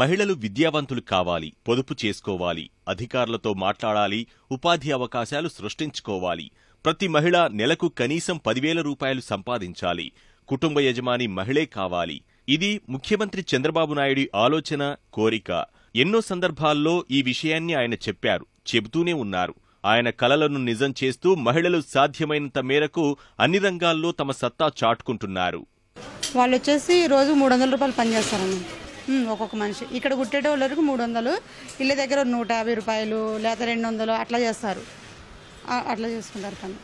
మహిళలు విద్యావంతులు కావాలి పొదుపు చేసుకోవాలి అధికారులతో మాట్లాడాలి ఉపాధి అవకాశాలు సృష్టించుకోవాలి. ప్రతి మహిళ నెలకు కనీసం పదివేల రూపాయలు సంపాదించాలి. కుటుంబ యజమాని మహిళే కావాలి. ఇది ముఖ్యమంత్రి చంద్రబాబు నాయుడి ఆలోచన కోరిక. ఎన్నో సందర్భాల్లో ఈ విషయాన్ని ఆయన చెప్పారు చెబుతూనే ఉన్నారు. ఆయన కలలను నిజం చేస్తూ మహిళలు సాధ్యమైనంత మేరకు అన్ని రంగాల్లో తమ సత్తా చాటుకుంటున్నారు. వాళ్ళు వచ్చేసి రోజు మూడు వందల రూపాయలు పని ఒక్కొక్క మనిషి. ఇక్కడ కుట్టేట వరకు మూడు వందలు ఇళ్ళ దగ్గర నూట యాభై రూపాయలు లేదా రెండు వందలు అట్లా చేస్తారు. అట్లా చేసుకుంటారు పని.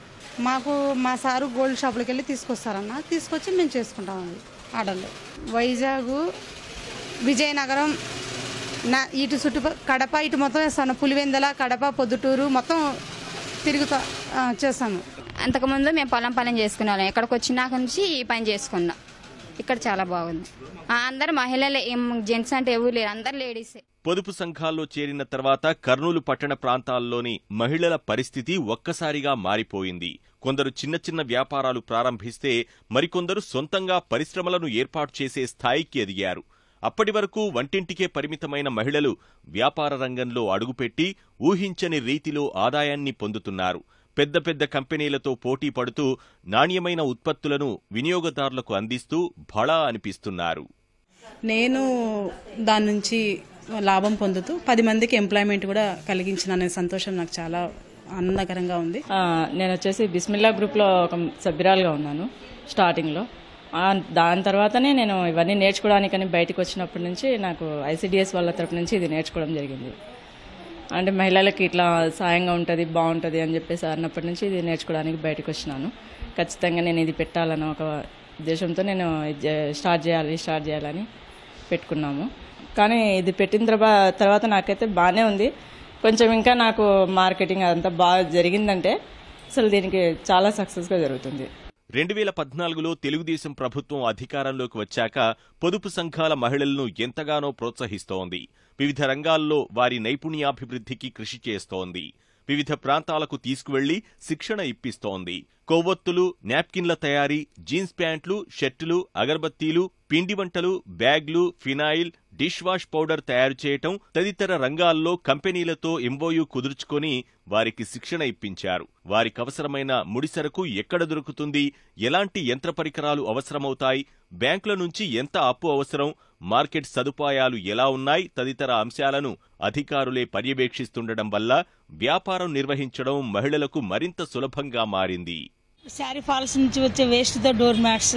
మాకు మా సారు గోల్డ్ షాపులకి వెళ్ళి తీసుకొస్తారన్న. తీసుకొచ్చి మేము చేసుకుంటాం అవి ఆర్డర్లు వైజాగ్ విజయనగరం నా ఇటు చుట్టు కడప ఇటు మొత్తం వేస్తాను. పులివెందల కడప పొద్దుటూరు మొత్తం తిరుగుతా చేస్తాను. అంతకుముందు మేము పొలం పని చేసుకునే వాళ్ళం ఎక్కడికి వచ్చినాక నుంచి ఈ పని చేసుకున్నాం. ఇక్కడ చాలా బాగుంది. అందరు మహిళలే జెంట్స్ అంటే ఎవరు లేరు అందరు లేడీసే పొదుపు సంఘాల్లో చేరిన తర్వాత కర్నూలు పట్టణ ప్రాంతాల్లోని మహిళల పరిస్థితి ఒక్కసారిగా మారిపోయింది. కొందరు చిన్న చిన్న వ్యాపారాలు ప్రారంభిస్తే మరికొందరు సొంతంగా పరిశ్రమలను ఏర్పాటు చేసే స్థాయికి ఎదిగారు. అప్పటి వరకు వంటింటికే పరిమితమైన మహిళలు వ్యాపార రంగంలో అడుగుపెట్టి ఊహించని రీతిలో ఆదాయాన్ని పొందుతున్నారు. పెద్ద పెద్ద కంపెనీలతో పోటీ పడుతూ నాణ్యమైన ఉత్పత్తులను వినియోగదారులకు అందిస్తూ భళా అనిపిస్తున్నారు. నేను దాని నుంచి లాభం పొందుతూ పది మందికి ఎంప్లాయ్మెంట్ కూడా కలిగించిన అనే సంతోషం నాకు చాలా ఆనందకరంగా ఉంది. ఆ, నేను వచ్చేసి బిస్మిల్లా గ్రూప్లో ఒక సభ్యురాలుగా ఉన్నాను స్టార్టింగ్లో. ఆ, దాని తర్వాతనే నేను ఇవన్నీ నేర్చుకోవడానికని బయటకు వచ్చినప్పటి నుంచి నాకు ఐసిడిఎస్ వాళ్ళ తరపు నుంచి ఇది నేర్చుకోవడం జరిగింది. అంటే మహిళలకి ఇట్లా సాయంగా ఉంటుంది బాగుంటుంది అని చెప్పేసి అన్నప్పటి నుంచి ఇది నేర్చుకోవడానికి బయటకు వచ్చినాను. ఖచ్చితంగా నేను ఇది పెట్టాలని ఒక ఉద్దేశంతో నేను ఇది స్టార్ట్ చేయాలి స్టార్ట్ చేయాలని పెట్టుకున్నాము. కానీ ఇది పెట్టిన తర్వాత తర్వాత నాకైతే బాగానే ఉంది. కొంచెం ఇంకా నాకు మార్కెటింగ్ అదంతా బాగా జరిగిందంటే అసలు దీనికి చాలా సక్సెస్గా జరుగుతుంది. రెండు వేల పద్నాలుగులో తెలుగుదేశం ప్రభుత్వం అధికారంలోకి వచ్చాక పొదుపు సంఘాల మహిళలను ఎంతగానో ప్రోత్సహిస్తోంది. వివిధ రంగాల్లో వారి నైపుణ్యాభివృద్ధికి కృషి చేస్తోంది. వివిధ ప్రాంతాలకు తీసుకువెళ్ళి శిక్షణ ఇప్పిస్తోంది. కొవ్వొత్తులు నాప్కిన్ల తయారీ జీన్స్ ప్యాంట్లు షర్టులు అగరబత్తీలు పిండి వంటలు బ్యాగ్లు ఫినాయిల్ డిష్ వాష్ పౌడర్ తయారు చేయటం తదితర రంగాల్లో కంపెనీలతో ఎంఓయూ కుదుర్చుకొని వారికి శిక్షణ ఇప్పించారు. వారికి అవసరమైన ముడిసరకు ఎక్కడ దొరుకుతుంది ఎలాంటి యంత్ర పరికరాలు అవసరమవుతాయి బ్యాంకుల నుంచి ఎంత అప్పు అవసరం మార్కెట్ సదుపాయాలు ఎలా ఉన్నాయి తదితర అంశాలను అధికారులే పర్యవేక్షిస్తుండడం వల్ల వ్యాపారం నిర్వహించడం మహిళలకు మరింత సులభంగా మారింది. శారీ ఫాల్స్ నుంచి వచ్చే వేస్ట్తో door mats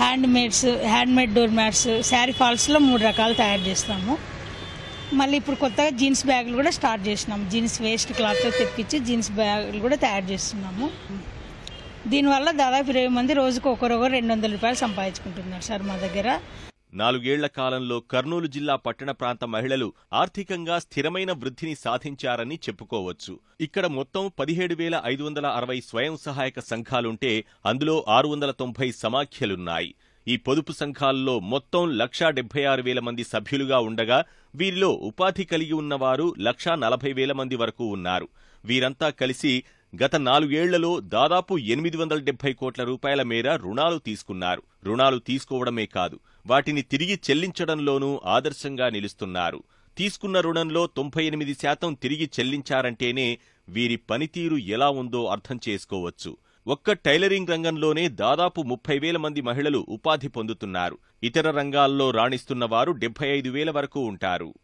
hand mades hand made door mats sari ఫాల్స్లో మూడు రకాలు తయారు చేస్తాము. మళ్ళీ ఇప్పుడు కొత్తగా జీన్స్ బ్యాగులు కూడా స్టార్ట్ చేసినాము. జీన్స్ వేస్ట్ క్లాత్తో తెప్పించి జీన్స్ బ్యాగులు కూడా తయారు చేస్తున్నాము. దీనివల్ల దాదాపు ఇరవై మంది రోజుకు ఒకరొకరు రెండు వందల రూపాయలు సంపాదించుకుంటున్నారు సార్ మా దగ్గర. నాలుగేళ్ళ కాలంలో కర్నూలు జిల్లా పట్టణ ప్రాంత మహిళలు ఆర్థికంగా స్థిరమైన వృద్ధిని సాధించారని చెప్పుకోవచ్చు. ఇక్కడ మొత్తం పదిహేడు వేల ఐదు వందల అరవై స్వయం సహాయక సంఘాలుంటే అందులో ఆరు వందల తొంభై సమాఖ్యలున్నాయి. ఈ పొదుపు సంఘాల్లో మొత్తం లక్షా డెబ్బై ఆరు వేల మంది సభ్యులుగా ఉండగా వీరిలో ఉపాధి కలిగి ఉన్నవారు లక్షా నలభై వేల మంది వరకు ఉన్నారు. వీరంతా కలిసి గత నాలుగేళ్ళలో దాదాపు ఎనిమిది వందల డెబ్బై కోట్ల రూపాయల మేర రుణాలు తీసుకున్నారు. రుణాలు తీసుకోవడమే కాదు వాటిని తిరిగి చెల్లించడంలోనూ ఆదర్శంగా నిలుస్తున్నారు. తీసుకున్న రుణంలో తొంభై ఎనిమిది శాతం తిరిగి చెల్లించారంటేనే వీరి పనితీరు ఎలా ఉందో అర్థం చేసుకోవచ్చు. ఒక్క టైలరింగ్ రంగంలోనే దాదాపు ముప్పై వేల మంది మహిళలు ఉపాధి పొందుతున్నారు. ఇతర రంగాల్లో రాణిస్తున్న వారు డెబ్బై ఐదు వేల వరకు ఉంటారు.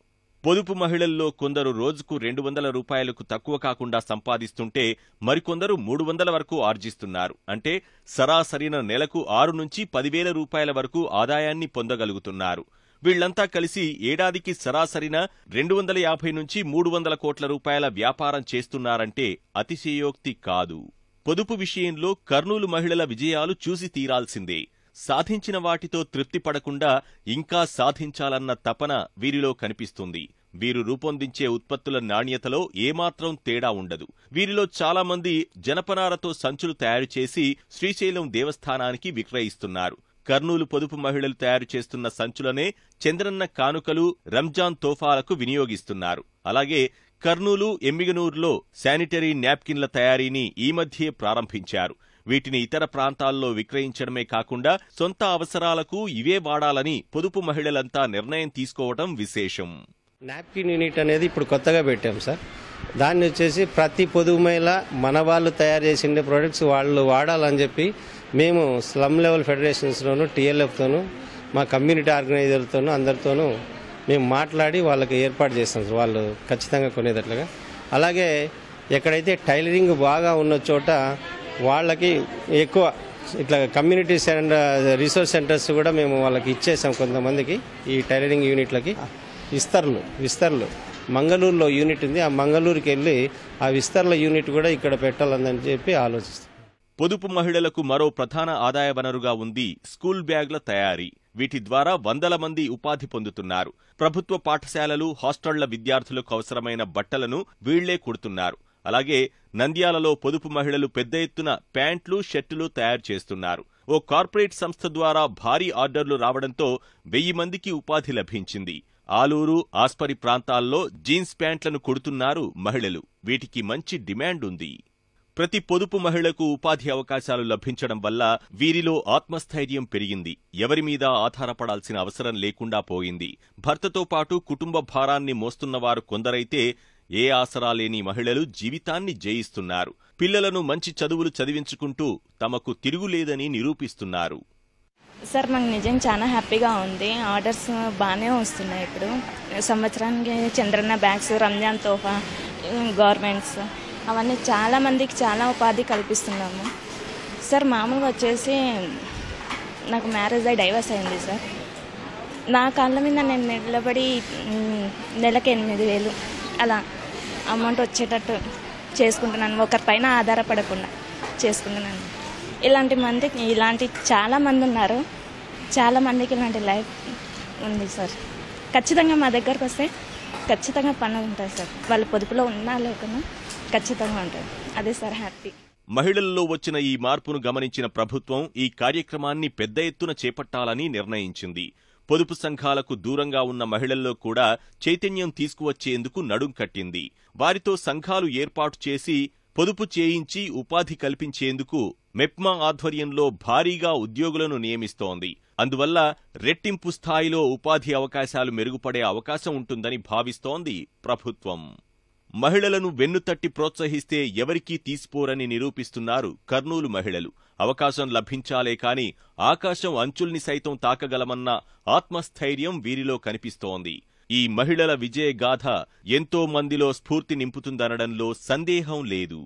పొదుపు మహిళల్లో కొందరు రోజుకు రెండు వందల రూపాయలకు తక్కువ కాకుండా సంపాదిస్తుంటే మరికొందరు మూడు వందల వరకు ఆర్జిస్తున్నారు. అంటే సరాసరిన నెలకు ఆరు నుంచి పదివేల రూపాయల వరకు ఆదాయాన్ని పొందగలుగుతున్నారు. వీళ్ళంతా కలిసి ఏడాదికి సరాసరిన రెండు వందల యాభై నుంచి మూడు వందల కోట్ల రూపాయల వ్యాపారం చేస్తున్నారంటే అతిశయోక్తి కాదు. పొదుపు విషయంలో కర్నూలు మహిళల విజయాలు చూసి తీరాల్సిందే. సాధించిన వాటితో తృప్తి పడకుండా ఇంకా సాధించాలన్న తపన వీరిలో కనిపిస్తుంది. వీరు రూపొందించే ఉత్పత్తుల నాణ్యతలో ఏమాత్రం తేడా ఉండదు. వీరిలో చాలామంది జనపనారతో సంచులు తయారు చేసి శ్రీశైలం దేవస్థానానికి విక్రయిస్తున్నారు. కర్నూలు పొదుపు మహిళలు తయారు చేస్తున్న సంచులనే చంద్రన్న కానుకలు రంజాన్ తోఫాలకు వినియోగిస్తున్నారు. అలాగే కర్నూలు ఎమ్మిగనూరులో శానిటరీ నాప్కిన్ల తయారీని ఈ మధ్యే ప్రారంభించారు. వీటిని ఇతర ప్రాంతాల్లో విక్రయించడమే కాకుండా సొంత అవసరాలకు ఇవే వాడాలని పొదుపు మహిళలంతా నిర్ణయం తీసుకోవడం విశేషం. నాప్కిన్ యూనిట్ అనేది ఇప్పుడు కొత్తగా పెట్టాం సార్. దాన్ని వచ్చేసి ప్రతి పొదుపు మహిళ మన వాళ్ళు తయారు చేసిన ప్రొడక్ట్స్ వాళ్ళు వాడాలని చెప్పి మేము స్లమ్ లెవెల్ ఫెడరేషన్స్లోను టీఎల్ఎఫ్తోనూ మా కమ్యూనిటీ ఆర్గనైజర్లతోనూ అందరితోనూ మేము మాట్లాడి వాళ్ళకి ఏర్పాటు చేస్తాం సార్. వాళ్ళు ఖచ్చితంగా కొనేటట్లుగా. అలాగే ఎక్కడైతే టైలరింగ్ బాగా ఉన్న చోట వాళ్ళకి ఎక్కువ ఇట్లా కమ్యూనిటీ సెంటర్ రీసోర్స్ సెంటర్స్ కూడా మేము వాళ్ళకి ఇచ్చేసాం కొంతమందికి ఈ టైలరింగ్ యూనిట్లకి విస్తర్లు విస్తర్లు. మంగళూరులో యూనిట్ ఉంది. ఆ మంగళూరుకి వెళ్ళి ఆ విస్తర్ల యూనిట్ కూడా ఇక్కడ పెట్టాలని చెప్పి ఆలోచిస్తాం. పొదుపు మహిళలకు మరో ప్రధాన ఆదాయ వనరుగా ఉంది స్కూల్ బ్యాగ్ల తయారీ. వీటి ద్వారా వందల మంది ఉపాధి పొందుతున్నారు. ప్రభుత్వ పాఠశాలలు హాస్టళ్ళ విద్యార్థులకు అవసరమైన బట్టలను వీళ్ళే కుడుతున్నారు. అలాగే నంద్యాలలో పొదుపు మహిళలు పెద్ద ఎత్తున ప్యాంట్లు షర్టులు తయారు చేస్తున్నారు. ఓ కార్పొరేట్ సంస్థ ద్వారా భారీ ఆర్డర్లు రావడంతో వెయ్యి మందికి ఉపాధి లభించింది. ఆలూరు ఆస్పరి ప్రాంతాల్లో జీన్స్ ప్యాంట్లను కుడుతున్నారు మహిళలు. వీటికి మంచి డిమాండ్ ఉంది. ప్రతి పొదుపు మహిళకు ఉపాధి అవకాశాలు లభించడం వల్ల వీరిలో ఆత్మస్థైర్యం పెరిగింది. ఎవరి మీద ఆధారపడాల్సిన అవసరం లేకుండా పోయింది. భర్తతో పాటు కుటుంబ భారాన్ని మోస్తున్నవారు కొందరైతే ఏ ఆసరా లేని మహిళలు జీవితాన్ని జయిస్తున్నారు. పిల్లలను మంచి చదువులు చదివించుకుంటూ తమకు తిరుగులేదని నిరూపిస్తున్నారు. సార్ మాకు నిజం చాలా హ్యాపీగా ఉంది. ఆర్డర్స్ బాగానే వస్తున్నాయి ఇప్పుడు. సంవత్సరానికి చంద్రన్న బ్యాగ్స్ రంజాన్ తోఫా గవర్నమెంట్స్ అవన్నీ చాలా మందికి చాలా ఉపాధి కల్పిస్తున్నాము. సార్ మామూలుగా వచ్చేసి నాకు మ్యారేజ్ అయ్యి డైవర్స్ అయింది సార్. నా కాళ్ళ మీద నేను నిలబడి నెలకు ఎనిమిది వేలు అలా అమౌంట్ వచ్చేటట్టు చేసుకుంటున్నాను. ఒకరిపైన ఆధారపడకుండా చేసుకుంటున్నాను. ఇలాంటి మందికి ఇలాంటి చాలామంది ఉన్నారు. చాలా మందికి ఇలాంటి లైఫ్ ఉంది సార్. ఖచ్చితంగా మా దగ్గరకు వస్తే ఖచ్చితంగా పనులు ఉంటాయి సార్. వాళ్ళ పొదుపులో ఉన్నా లేకున్నా ఖచ్చితంగా ఉంటుంది అదే సార్ హ్యాపీ. మహిళల్లో వచ్చిన ఈ మార్పును గమనించిన ప్రభుత్వం ఈ కార్యక్రమాన్ని పెద్ద ఎత్తున చేపట్టాలని నిర్ణయించింది. పొదుపు సంఘాలకు దూరంగా ఉన్న మహిళల్లో కూడా చైతన్యం తీసుకువచ్చేందుకు నడుం కట్టింది. వారితో సంఘాలు ఏర్పాటు చేసి పొదుపు చేయించి ఉపాధి కల్పించేందుకు మెప్మా ఆధ్వర్యంలో భారీగా ఉద్యోగులను నియమిస్తోంది. అందువల్ల రెట్టింపు స్థాయిలో ఉపాధి అవకాశాలు మెరుగుపడే అవకాశం ఉంటుందని భావిస్తోంది ప్రభుత్వం. మహిళలను వెన్నుతట్టి ప్రోత్సహిస్తే ఎవరికీ తీసిపోరని నిరూపిస్తున్నారు కర్నూలు మహిళలు. అవకాశం లభించాలే కాని ఆకాశం అంచుల్ని సైతం తాకగలమన్న ఆత్మస్థైర్యం వీరిలో కనిపిస్తోంది. ఈ మహిళల విజయగాథ ఎంతో మందిలో స్ఫూర్తి నింపుతుందనడంలో సందేహం లేదు.